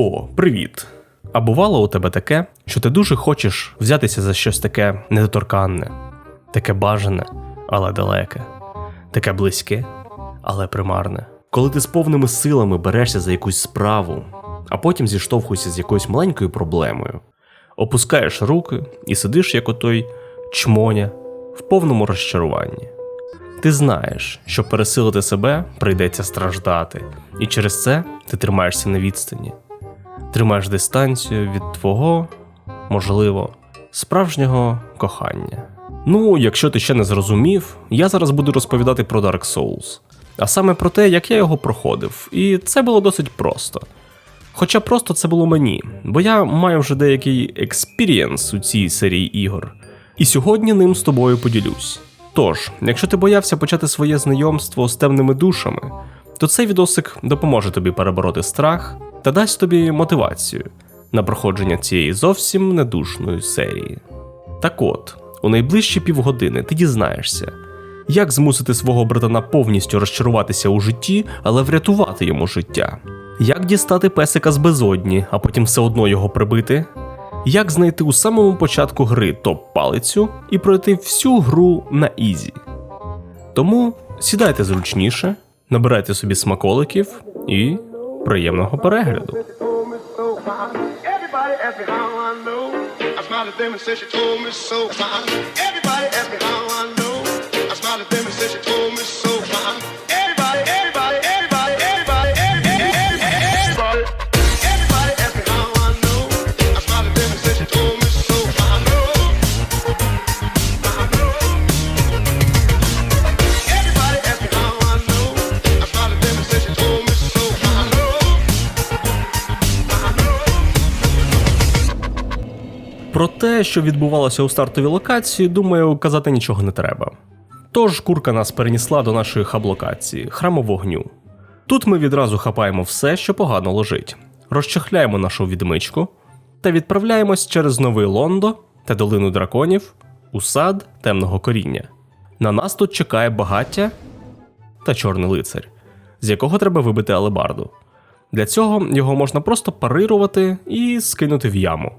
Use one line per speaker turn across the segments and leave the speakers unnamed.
О, привіт! А бувало у тебе таке, що ти дуже хочеш взятися за щось таке недоторканне, таке бажане, але далеке, таке близьке, але примарне. Коли ти з повними силами берешся за якусь справу, а потім зіштовхуєшся з якоюсь маленькою проблемою, опускаєш руки і сидиш як отой чмоня в повному розчаруванні. Ти знаєш, що пересилити себе прийдеться страждати, і через це ти тримаєшся на відстані, тримаєш дистанцію від твого, можливо, справжнього кохання. Ну, якщо ти ще не зрозумів, я зараз буду розповідати про Dark Souls, а саме про те, як я його проходив, і це було досить просто. Хоча просто це було мені, бо я маю вже деякий експірієнс у цій серії ігор, і сьогодні ним з тобою поділюсь. Тож, якщо ти боявся почати своє знайомство з темними душами, то цей відосик допоможе тобі перебороти страх та дасть тобі мотивацію на проходження цієї зовсім недушної серії. Так от, у найближчі півгодини ти дізнаєшся, як змусити свого братана повністю розчаруватися у житті, але врятувати йому життя, як дістати песика з безодні, а потім все одно його прибити, як знайти у самому початку гри топ-палицю і пройти всю гру на ізі. Тому сідайте зручніше, набирайте собі смаколиків і приємного перегляду.
Everybody asked me how I know. I smiled at them and said she told me so
те, що відбувалося у стартовій локації, думаю, казати нічого не треба. Тож курка нас перенесла до нашої хаб-локації храму вогню. Тут ми відразу хапаємо все, що погано лежить, розчехляємо нашу відмичку та відправляємось через новий Лондо та долину драконів у сад темного коріння. На нас тут чекає багаття та чорний лицар, з якого треба вибити алебарду. Для цього його можна просто парирувати і скинути в яму.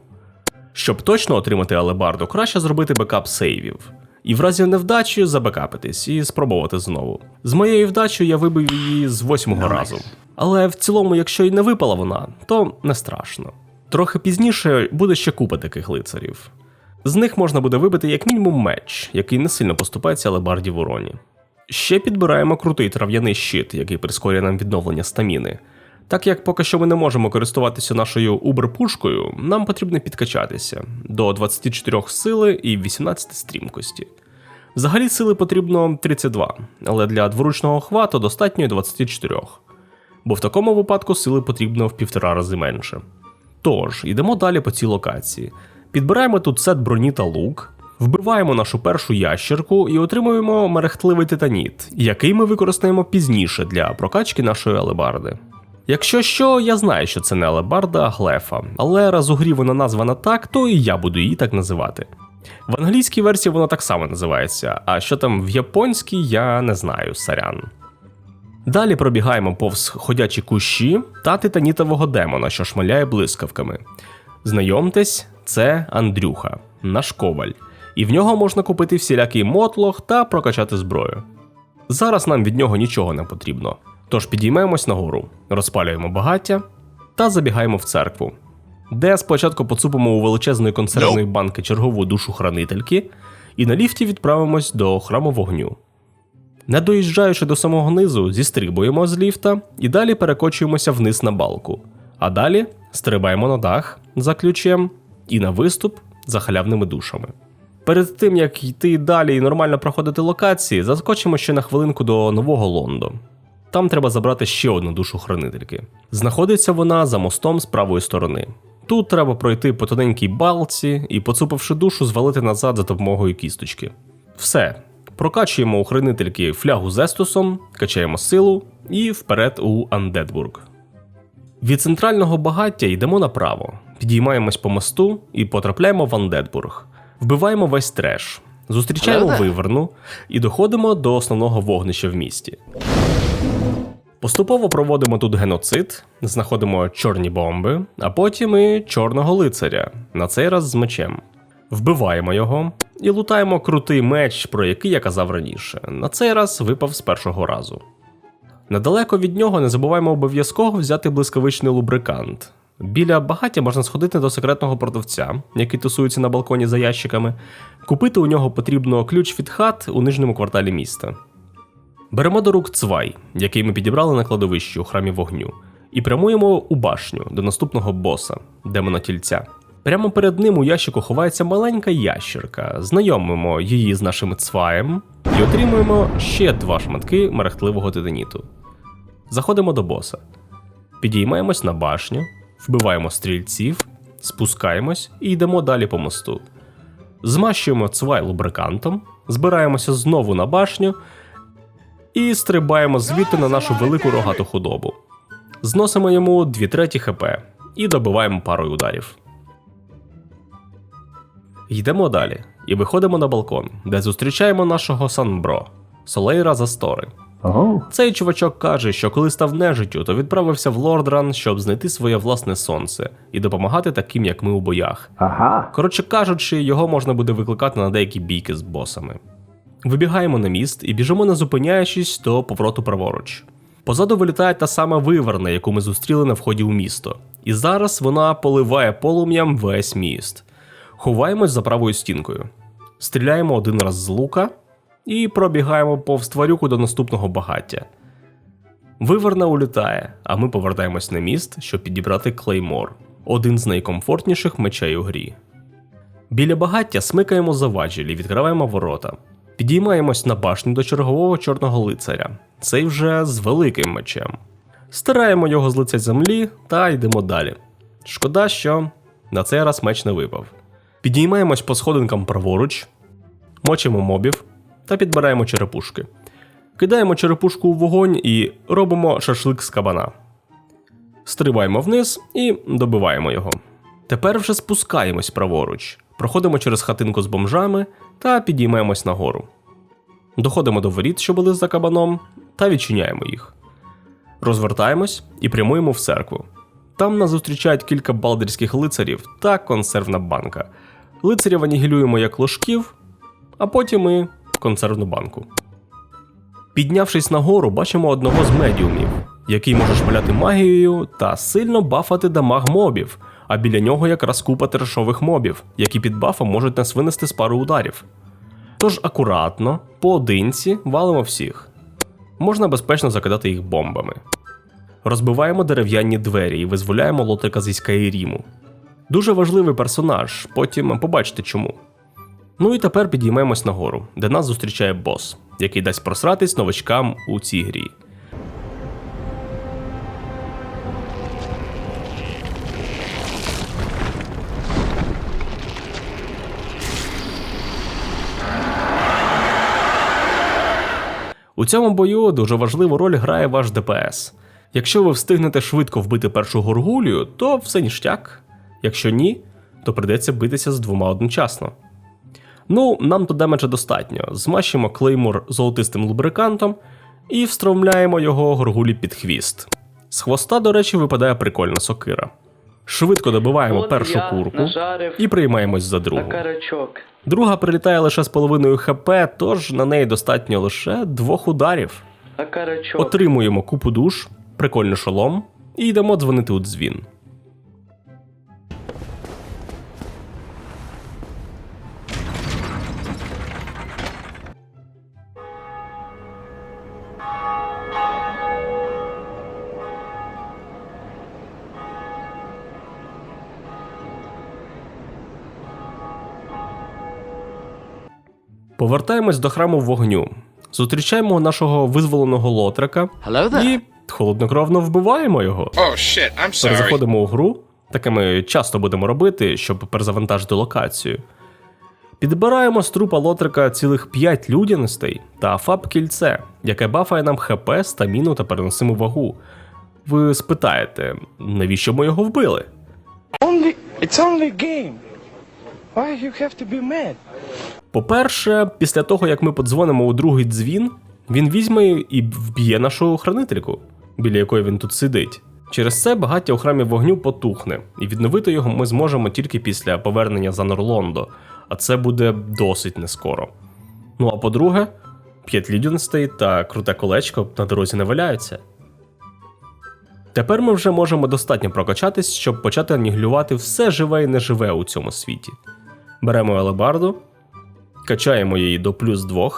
Щоб точно отримати алебарду, краще зробити бекап сейвів. І в разі невдачі забекапитись і спробувати знову. З моєю вдачею я вибив її з восьмого разу. Але в цілому, якщо й не випала вона, то не страшно. Трохи пізніше буде ще купа таких лицарів. З них можна буде вибити як мінімум меч, який не сильно поступається алебарді в уроні. Ще підбираємо крутий трав'яний щит, який прискорює нам відновлення стаміни. Так як поки що ми не можемо користуватися нашою убер-пушкою, нам потрібно підкачатися до 24 сили і 18 стрімкості. Взагалі сили потрібно 32, але для дворучного хвату достатньо 24, бо в такому випадку сили потрібно в півтора рази менше. Тож, йдемо далі по цій локації. Підбираємо тут сет броні та лук, вбиваємо нашу першу ящерку і отримуємо мерехтливий титаніт, який ми використаємо пізніше для прокачки нашої алебарди. Якщо що, я знаю, що це не алебарда, а глефа, але раз у грі вона названа так, то і я буду її так називати. В англійській версії вона так само називається, а що там в японській, я не знаю, сорян. Далі пробігаємо повз ходячі кущі та титанітового демона, що шмаляє блискавками. Знайомтесь, це Андрюха, наш коваль, і в нього можна купити всілякий мотлох та прокачати зброю. Зараз нам від нього нічого не потрібно. Тож підіймаємось нагору, розпалюємо багаття та забігаємо в церкву, де спочатку поцупимо у величезної консервної банки чергову душу хранительки, і на ліфті відправимось до храму вогню. Не доїжджаючи до самого низу, зістрибуємо з ліфта і далі перекочуємося вниз на балку. А далі стрибаємо на дах за ключем і на виступ за халявними душами. Перед тим як йти далі і нормально проходити локації, заскочимо ще на хвилинку до нового Лондо. Там треба забрати ще одну душу хранительки. Знаходиться вона за мостом з правої сторони. Тут треба пройти по тоненькій балці і, поцупивши душу, звалити назад за допомогою кісточки. Все. Прокачуємо у хранительки флягу з естусом, качаємо силу і вперед у Андедбург. Від центрального багаття йдемо направо, підіймаємось по мосту і потрапляємо в Андедбург. Вбиваємо весь треш, зустрічаємо виверну і доходимо до основного вогнища в місті. Поступово проводимо тут геноцид, знаходимо чорні бомби, а потім і чорного лицаря, на цей раз з мечем. Вбиваємо його і лутаємо крутий меч, про який я казав раніше. На цей раз випав з першого разу. Недалеко від нього не забуваємо обов'язково взяти блискавичний лубрикант. Біля багаття можна сходити до секретного продавця, який тусується на балконі за ящиками. Купити у нього потрібно ключ від хат у нижньому кварталі міста. Беремо до рук цвай, який ми підібрали на кладовищі у храмі вогню, і прямуємо у башню до наступного боса, демона тільця. Прямо перед ним у ящику ховається маленька ящерка. Знайомимо її з нашим цваєм і отримуємо ще два шматки мерехтливого титаніту. Заходимо до боса. Підіймаємось на башню, вбиваємо стрільців, спускаємось і йдемо далі по мосту. Змащуємо цвай лубрикантом, збираємося знову на башню і стрибаємо звідти на нашу велику рогату худобу. Зносимо йому 2 треті хп і добиваємо парою ударів. Йдемо далі і виходимо на балкон, де зустрічаємо нашого Санбро Солейра Застори.
Oh.
Цей чувачок каже, що коли став нежиттю, то відправився в Лордран, щоб знайти своє власне сонце і допомагати таким, як ми у боях.
Aha.
Коротше кажучи, його можна буде викликати на деякі бійки з босами. Вибігаємо на міст і біжимо, не зупиняючись до повороту праворуч. Позаду вилітає та сама виверна, яку ми зустріли на вході у місто, і зараз вона поливає полум'ям весь міст. Ховаємось за правою стінкою, стріляємо один раз з лука і пробігаємо повз тварюку до наступного багаття. Виверна улітає, а ми повертаємось на міст, щоб підібрати клеймор один з найкомфортніших мечей у грі. Біля багаття смикаємо за важілі, відкриваємо ворота. Підіймаємось на башню до чергового чорного лицаря, цей вже з великим мечем. Стираємо його з лиця землі та йдемо далі. Шкода, що на цей раз меч не випав. Підіймаємось по сходинкам праворуч, мочимо мобів та підбираємо черепушки. Кидаємо черепушку у вогонь і робимо шашлик з кабана. Стрибаємо вниз і добиваємо його. Тепер вже спускаємось праворуч, проходимо через хатинку з бомжами та підіймаємось нагору. Доходимо до воріт, що були за кабаном, та відчиняємо їх. Розвертаємось і прямуємо в церкву. Там нас зустрічають кілька балдерських лицарів та консервна банка. Лицарів анігілюємо як ложків, а потім і консервну банку. Піднявшись нагору, бачимо одного з медіумів, який може шпиляти магією та сильно бафати дамаг мобів, а біля нього якраз купа трешових мобів, які під бафом можуть нас винести з пару ударів. Тож акуратно, поодинці валимо всіх. Можна безпечно закидати їх бомбами. Розбиваємо дерев'яні двері і визволяємо лотрика зі Скайріму. Дуже важливий персонаж, потім побачите чому. Ну і тепер підіймаємось нагору, де нас зустрічає бос, який дасть просратись новачкам у цій грі. У цьому бою дуже важливу роль грає ваш ДПС. Якщо ви встигнете швидко вбити першу горгулію, то все ніштяк. Якщо ні, то придеться битися з двома одночасно. Ну, нам то демеджа достатньо. Змащимо клеймор золотистим лубрикантом і встромляємо його горгулі під хвіст. З хвоста, до речі, випадає прикольна сокира. Швидко добиваємо
От
першу
я
курку
нажарив
і приймаємось за другу.
карачок.
Друга прилітає лише з половиною хп, тож на неї достатньо лише двох ударів.
А карачок.
Отримуємо купу душ, прикольний шолом і йдемо дзвонити у дзвін. Повертаємось до храму вогню. Зустрічаємо нашого визволеного лотрика і холоднокровно вбиваємо його.
Oh shit, I'm sorry.
Перезаходимо у гру, таке ми часто будемо робити, щоб перезавантажити локацію. Підбираємо з трупа лотрика цілих 5 людяностей та фаб кільце, яке бафає нам ХП, стаміну та переносиму вагу. Ви спитаєте, навіщо ми його вбили?
Only it's only game. Why you have to be mad?
По-перше, після того як ми подзвонимо у другий дзвін, він візьме і вб'є нашу хранительку. біля якої він тут сидить. Через це багаття у храмі вогню потухне, і відновити його ми зможемо тільки після повернення за Норлондо, а це буде досить нескоро. Ну а по-друге, п'ять лідюнстей та круте колечко на дорозі не валяються. Тепер ми вже можемо достатньо прокачатись, щоб почати анігілювати все живе і неживе у цьому світі. Беремо елебарду, качаємо її до плюс 2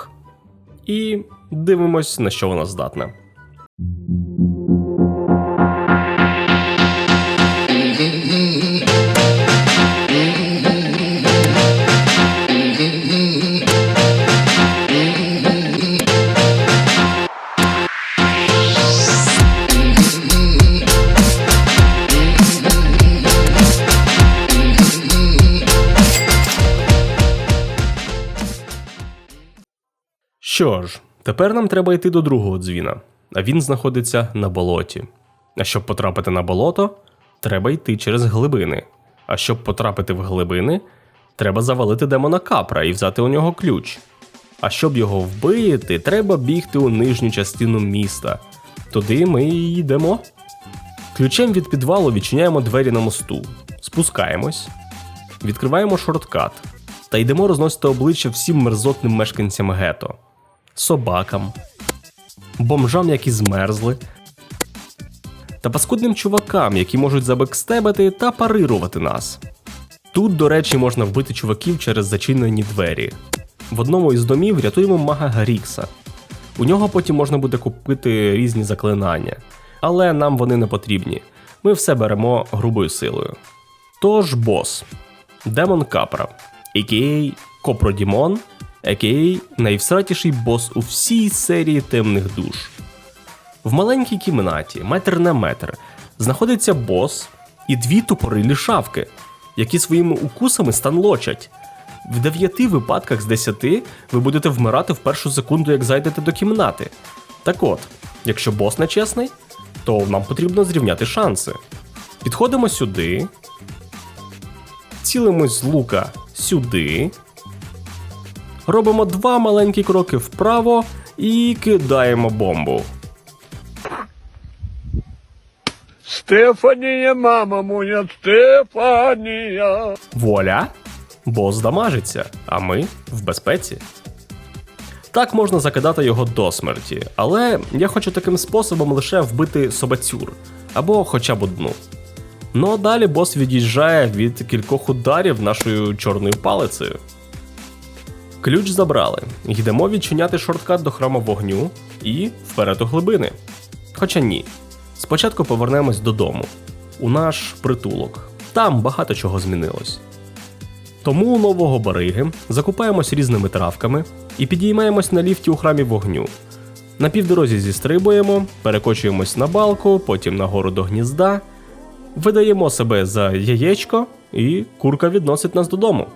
і дивимось, на що вона здатна. Що ж, тепер нам треба йти до другого дзвіна, а він знаходиться на болоті. А щоб потрапити на болото, треба йти через глибини. А щоб потрапити в глибини, треба завалити демона капра і взяти у нього ключ. А щоб його вбити, треба бігти у нижню частину міста. Туди ми і йдемо. Ключем від підвалу відчиняємо двері на мосту, спускаємось, відкриваємо шорткат та йдемо розносити обличчя всім мерзотним мешканцям гето, собакам, бомжам, які змерзли, та паскудним чувакам, які можуть забекстебати та парирувати нас. Тут, до речі, можна вбити чуваків через зачинені двері. В одному із домів рятуємо мага Гарікса. У нього потім можна буде купити різні заклинання, але нам вони не потрібні. Ми все беремо грубою силою. Тож бос. Демон Капра, а.к.а. Копродімон, а.к.а. найвсратіший бос у всій серії темних душ. В маленькій кімнаті, метр на метр, знаходиться бос і дві тупорилі шавки, які своїми укусами станлочать. В дев'яти випадках з десяти ви будете вмирати в першу секунду, як зайдете до кімнати. Так от, якщо бос нечесний, то нам потрібно зрівняти шанси. Підходимо сюди, цілимось з лука сюди, робимо два маленькі кроки вправо і кидаємо бомбу.
Стефания, мама моя, Стефания.
Вуаля! Бос дамажиться, а ми в безпеці. Так можна закидати його до смерті, але я хочу таким способом лише вбити собацюр або хоча б одну. Ну а далі бос від'їжджає від кількох ударів нашою чорною палицею. Ключ забрали. Йдемо відчиняти шорткат до храму вогню і вперед у глибини. Хоча ні. Спочатку повернемось додому, у наш притулок. Там багато чого змінилось. Тому у нового бариги закупаємось різними травками і підіймаємось на ліфті у храмі вогню. На півдорозі зістрибуємо, перекочуємось на балку, потім нагору до гнізда, видаємо себе за яєчко, і курка відносить нас додому.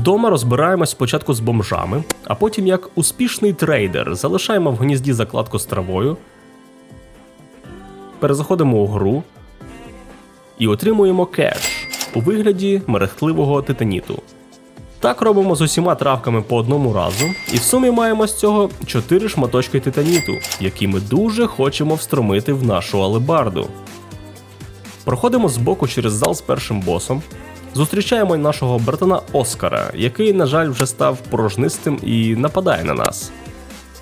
Вдома розбираємось спочатку з бомжами, а потім, як успішний трейдер, залишаємо в гнізді закладку з травою, перезаходимо у гру і отримуємо кеш у вигляді мерехтливого титаніту. Так робимо з усіма травками по одному разу, і в сумі маємо з цього 4 шматочки титаніту, які ми дуже хочемо встромити в нашу алебарду. Проходимо збоку через зал з першим босом. Зустрічаємо нашого братана Оскара, який, на жаль, вже став порожнистим і нападає на нас.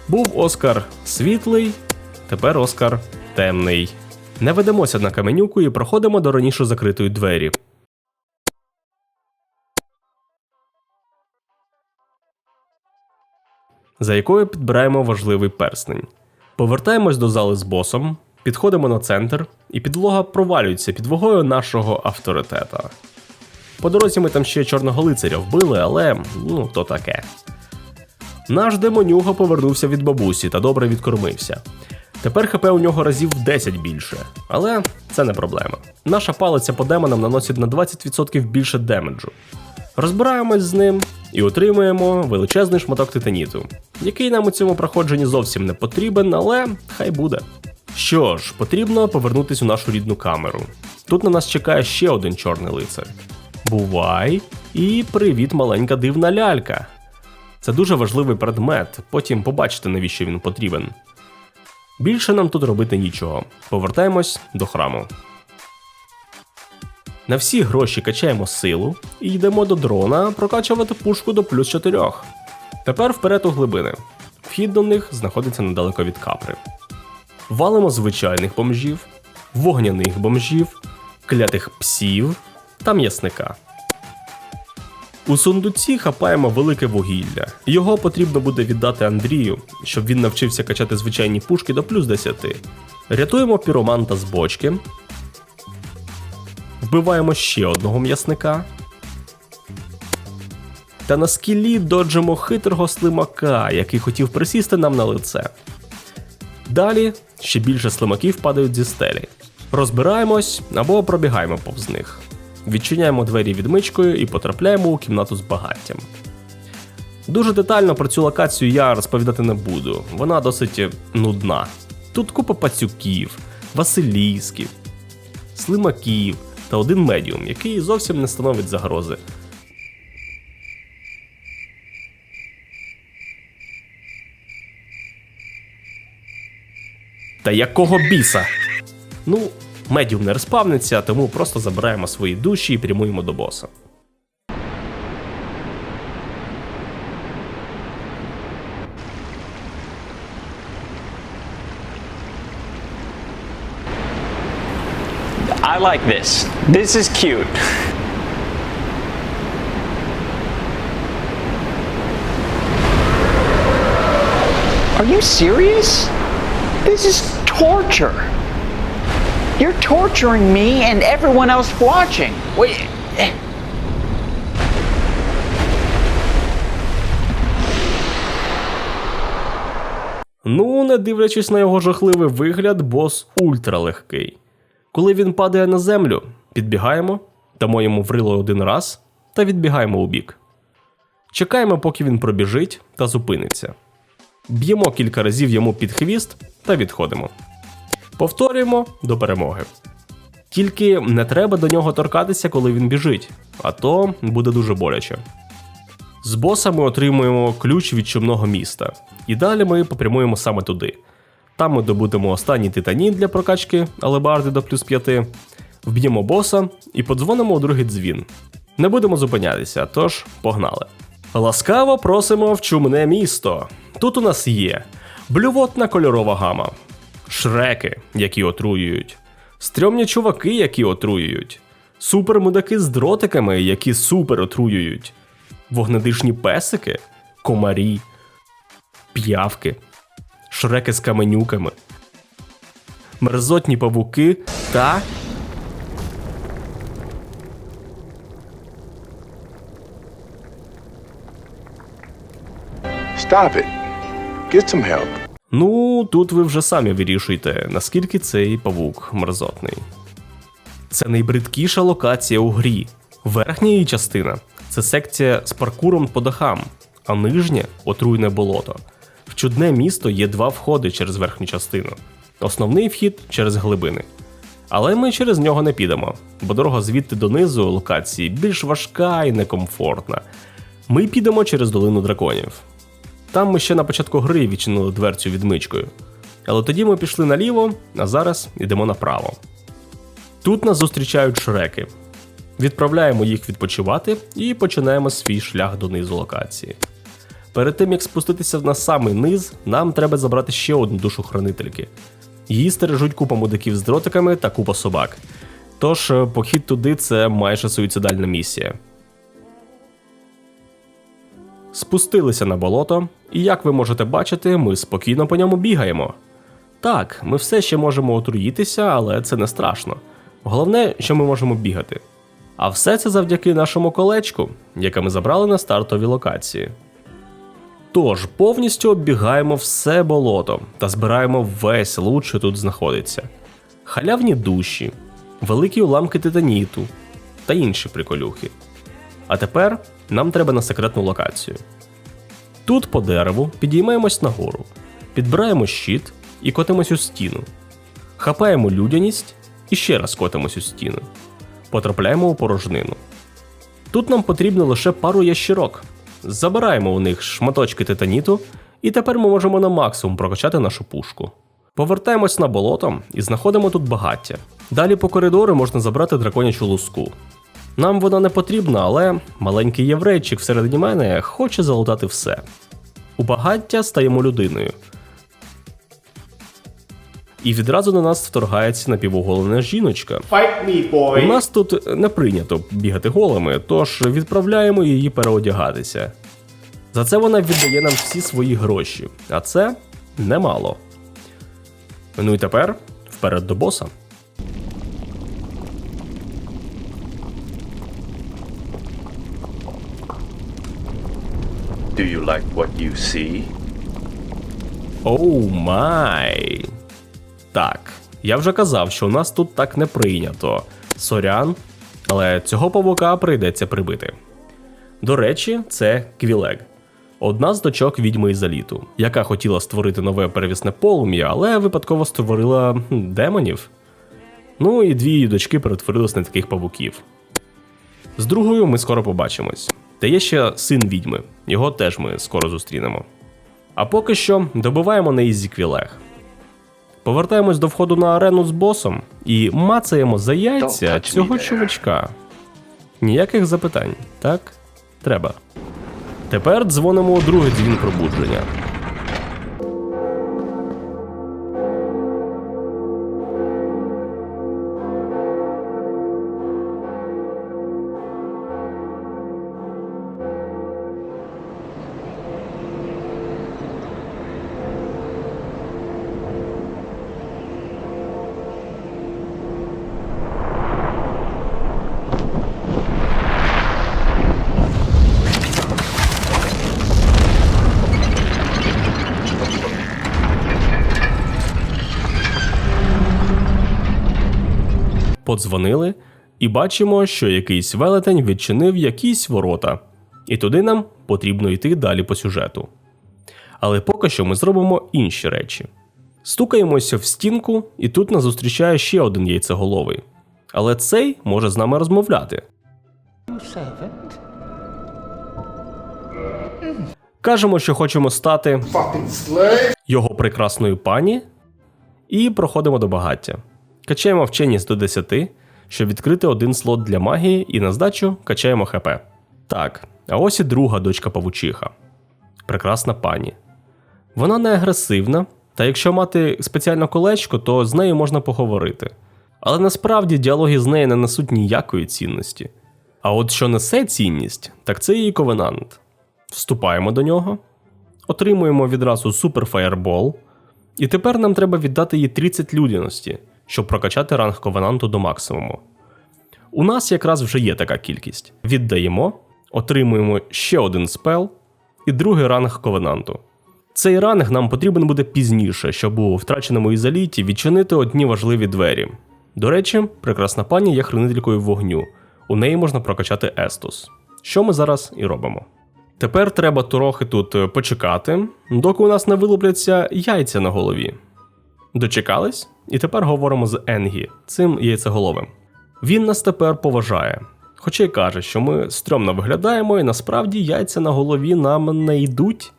Був Оскар світлий, тепер Оскар темний. Не ведемося на каменюку і проходимо до раніше закритої двері. За якою підбираємо важливий перстень. Повертаємось до зали з босом, підходимо на центр, і підлога провалюється під вагою нашого авторитета. По дорозі ми там ще чорного лицаря вбили, але ну то таке. Наш демонюга повернувся від бабусі та добре відкормився. Тепер ХП у нього разів 10 більше, але це не проблема. Наша палиця по демонам наносить на 20% більше демеджу. Розбираємось з ним і отримуємо величезний шматок титаніту, який нам у цьому проходженні зовсім не потрібен, але хай буде. Що ж, потрібно повернутися у нашу рідну камеру. Тут на нас чекає ще один чорний лицар. Бувай! І привіт, маленька дивна лялька. Це дуже важливий предмет, потім побачите, навіщо він потрібен. Більше нам тут робити нічого. Повертаємось до храму. На всі гроші качаємо силу і йдемо до дрона прокачувати пушку до плюс 4. Тепер вперед у глибини. Вхід до них знаходиться недалеко від капри. Валимо звичайних бомжів, вогняних бомжів, клятих псів та м'ясника. У сундуці хапаємо велике вугілля. Його потрібно буде віддати Андрію, щоб він навчився качати звичайні пушки до плюс 10. Рятуємо піроманта з бочки. Вбиваємо ще одного м'ясника. Та на скілі доджимо хитрого слимака, який хотів присісти нам на лице. Далі ще більше слимаків падають зі стелі. Розбираємось або пробігаємо повз них. Відчиняємо двері відмичкою і потрапляємо у кімнату з багаттям. Дуже детально про цю локацію я розповідати не буду, вона досить нудна. Тут купа пацюків, василісків, слимаків та один медіум, який зовсім не становить загрози. Та якого біса? Ну, медіум не розпавниться, тому просто забираємо свої душі і прямуємо до боса.
I like this. This is cute. Are you serious? This is torture. You're torturing me and everyone else watching. Wait.
Ну, не дивлячись на його жахливий вигляд, бос ультралегкий. Коли він падає на землю, підбігаємо, дамо йому врило один раз та відбігаємо у бік. Чекаємо, поки він пробіжить та зупиниться. Б'ємо кілька разів йому під хвіст та відходимо. Повторюємо до перемоги. Тільки не треба до нього торкатися, коли він біжить, а то буде дуже боляче. З боса ми отримуємо ключ від чумного міста, і далі ми попрямуємо саме туди. Там ми добудемо останній титаніт для прокачки алебарди до плюс 5, вб'ємо боса і подзвонимо у другий дзвін. Не будемо зупинятися, тож погнали. Ласкаво просимо в чумне місто. Тут у нас є блювотна кольорова гама, шреки, які отруюють, стрьомні чуваки, які отруюють, супермудаки з дротиками, які супер отруюють, вогнедишні песики, комарі, п'явки, шреки з каменюками, мерзотні павуки та.
Stop it. Get some help.
Ну, тут ви вже самі вирішуєте, наскільки цей павук мерзотний. Це найбридкіша локація у грі. Верхня її частина це секція з паркуром по дахам, а нижнє отруйне болото. В чудне місто є два входи через верхню частину. Основний вхід через глибини. Але ми через нього не підемо, бо дорога звідти донизу локації більш важка і некомфортна. Ми підемо через долину драконів. Там ми ще на початку гри відчинили дверцю відмичкою. Але тоді ми пішли наліво, а зараз йдемо направо. Тут нас зустрічають шреки. Відправляємо їх відпочивати і починаємо свій шлях донизу локації. Перед тим як спуститися на самий низ, нам треба забрати ще одну душу хранительки. Її стережуть купа мудаків з дротиками та купа собак. Тож е, похід туди це майже суїцидальна місія. Спустилися на болото, і як ви можете бачити, ми спокійно по ньому бігаємо. Так, ми все ще можемо отруїтися, але це не страшно. Головне, що ми можемо бігати. А все це завдяки нашому колечку, яке ми забрали на стартовій локації. Тож повністю оббігаємо все болото та збираємо весь лут, що тут знаходиться: халявні душі, великі уламки титаніту та інші приколюхи. А тепер нам треба на секретну локацію. Тут по дереву підіймаємось нагору, підбираємо щит і котимось у стіну. Хапаємо людяність і ще раз котимось у стіну. Потрапляємо у порожнину. Тут нам потрібно лише пару ящірок. Забираємо у них шматочки титаніту, і тепер ми можемо на максимум прокачати нашу пушку. Повертаємось на болото і знаходимо тут багаття. Далі по коридору можна забрати драконячу луску. Нам вона не потрібна, але маленький єврейчик всередині мене хоче залутати все. У багаття стаємо людиною. І відразу на нас вторгається напівоголена жіночка.
Fight me,
У нас тут не прийнято бігати голими, тож відправляємо її переодягатися. За це вона віддає нам всі свої гроші, а це немало. Ну і тепер вперед до боса.
Do you like what you see?
Оу май. Так, я вже казав, що у нас тут так не прийнято. Сорян, але цього павука прийдеться прибити. До речі, це Квілег. Одна з дочок відьми Ізаліту, яка хотіла створити нове перевісне полум'я, але випадково створила демонів. Ну і дві її дочки перетворились на таких павуків. З другою ми скоро побачимось. Та є ще син відьми, його теж ми скоро зустрінемо. А поки що добиваємо на ізі квілег. Повертаємось до входу на арену з босом і мацаємо за яйця цього чувачка. Ніяких запитань, так? Треба. Тепер дзвонимо у другий дзвін пробудження. Подзвонили і бачимо, що якийсь велетень відчинив якісь ворота, і туди нам потрібно йти далі по сюжету. Але поки що ми зробимо інші речі. Стукаємося в стінку, і тут нас зустрічає ще один яйцеголовий. Але цей може з нами розмовляти. Кажемо, що хочемо стати його прекрасною пані і проходимо до багаття. Качаємо вченість до 10, щоб відкрити один слот для магії, і на здачу качаємо ХП. Так, а ось і друга дочка павучиха. Прекрасна пані. Вона не агресивна, та якщо мати спеціальне колечко, то з нею можна поговорити. Але насправді діалоги з нею не несуть ніякої цінності. А от що несе цінність, так це її ковенант. Вступаємо до нього, отримуємо відразу супер фаєрбол, і тепер нам треба віддати їй 30 людяності, щоб прокачати ранг ковенанту до максимуму. У нас якраз вже є така кількість. Віддаємо, отримуємо ще один спел і другий ранг ковенанту. Цей ранг нам потрібен буде пізніше, щоб у втраченому ізоліті відчинити одні важливі двері. До речі, прекрасна пані є хранителькою вогню. У неї можна прокачати Естус, що ми зараз і робимо. Тепер треба трохи тут е, почекати, доки у нас не вилупляться яйця на голові. Дочекались? І тепер говоримо з Енгі, цим яйцеголовим. Він нас тепер поважає, хоча й каже, що ми стрьомно виглядаємо, і насправді яйця на голові нам не йдуть.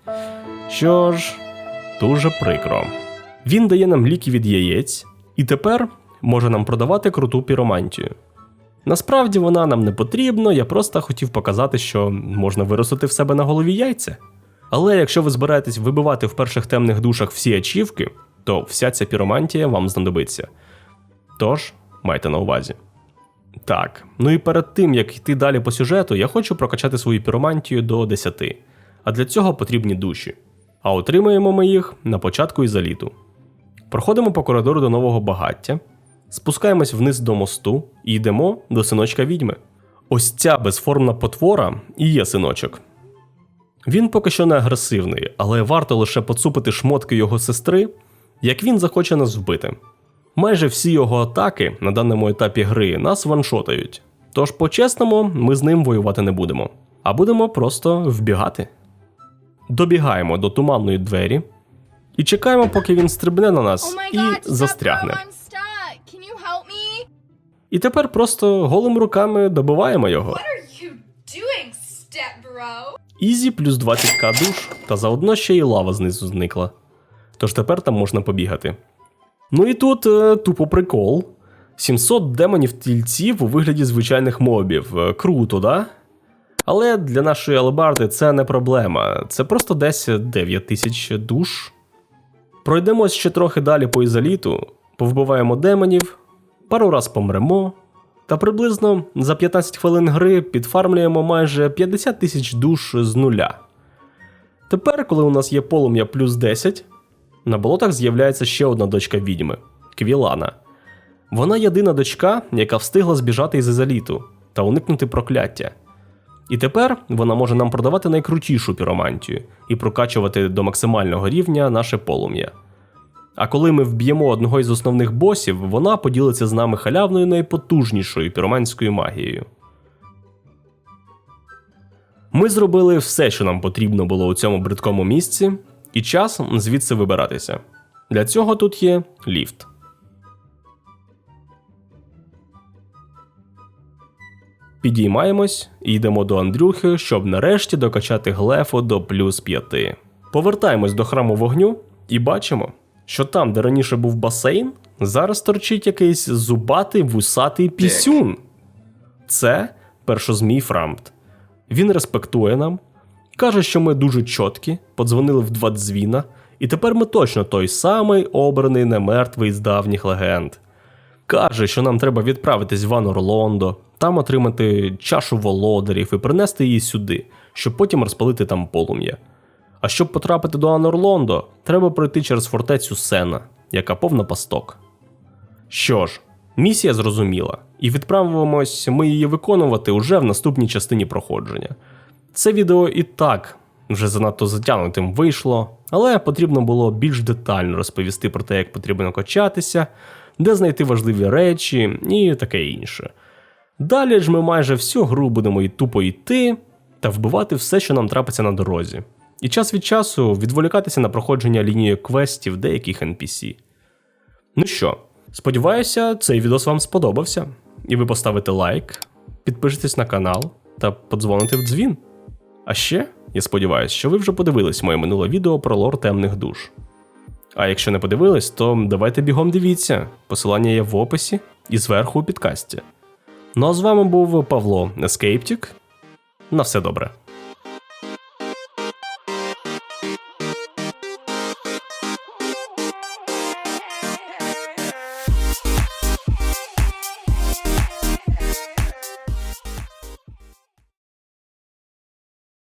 Що ж, дуже прикро. Він дає нам ліки від яєць, і тепер може нам продавати круту піромантію. Насправді вона нам не потрібна, я просто хотів показати, що можна виростити в себе на голові яйця. Але якщо ви збираєтесь вибивати в перших темних душах всі ачівки, то вся ця піромантія вам знадобиться. Тож, майте на увазі. Так, ну і перед тим як йти далі по сюжету, я хочу прокачати свою піромантію до 10. А для цього потрібні душі. А отримаємо ми їх на початку ізоліту. Проходимо по коридору до нового багаття, спускаємось вниз до мосту і йдемо до синочка відьми. Ось ця безформна потвора і є синочок. Він поки що не агресивний, але варто лише поцупити шмотки його сестри, як він захоче нас вбити. Майже всі його атаки на даному етапі гри нас ваншотають. Тож, по-чесному, ми з ним воювати не будемо, а будемо просто вбігати. Добігаємо до туманної двері і чекаємо, поки він стрибне на нас
Oh
і застрягне. І тепер просто голими руками добиваємо його. Ізі плюс 20к душ, та заодно ще й лава знизу зникла. Тож тепер там можна побігати. Ну і тут е, тупо прикол. 700 демонів тільців у вигляді звичайних мобів. Е, Круто, да? Але для нашої алебарди це не проблема. Це просто десь 9 тисяч душ. Пройдемось ще трохи далі по ізоліту, повбиваємо демонів, пару раз помремо, та приблизно за 15 хвилин гри підфармлюємо майже 50 тисяч душ з нуля. Тепер, коли у нас є полум'я плюс 10, на болотах з'являється ще одна дочка відьми Квілана. Вона єдина дочка, яка встигла збіжати із ізоліту та уникнути прокляття. І тепер вона може нам продавати найкрутішу піромантію і прокачувати до максимального рівня наше полум'я. А коли ми вб'ємо одного із основних босів, вона поділиться з нами халявною найпотужнішою піроманською магією. Ми зробили все, що нам потрібно було у цьому бридкому місці, і час звідси вибиратися. Для цього тут є ліфт. Підіймаємось і йдемо до Андрюхи, щоб нарешті докачати глефу до плюс 5. Повертаємось до храму вогню і бачимо, що там, де раніше був басейн, зараз торчить якийсь зубатий вусатий пісюн. Це першозмій Фрамт. Він респектує нам, каже, що ми дуже чіткі, подзвонили в два дзвіна, і тепер ми точно той самий обраний немертвий з давніх легенд. Каже, що нам треба відправитись в Анор-Лондо, там отримати чашу володарів і принести її сюди, щоб потім розпалити там полум'я. А щоб потрапити до Анор-Лондо, треба пройти через фортецю Сена, яка повна пасток. Що ж, місія зрозуміла, і відправимось ми її виконувати уже в наступній частині проходження. Це відео і так вже занадто затягнутим вийшло, але потрібно було більш детально розповісти про те, як потрібно качатися, де знайти важливі речі і таке інше. Далі ж ми майже всю гру будемо і тупо йти та вбивати все, що нам трапиться на дорозі. І час від часу відволікатися на проходження лінії квестів деяких NPC. Ну що, сподіваюся, цей відос вам сподобався, і ви поставите лайк, підпишитесь на канал та подзвоните в дзвін. А ще, я сподіваюся, що ви вже подивились моє минуле відео про лор темних душ. А якщо не подивились, то давайте бігом дивіться. Посилання є в описі і зверху у підкасті. Ну а з вами був Павло Ескейптік. На все добре.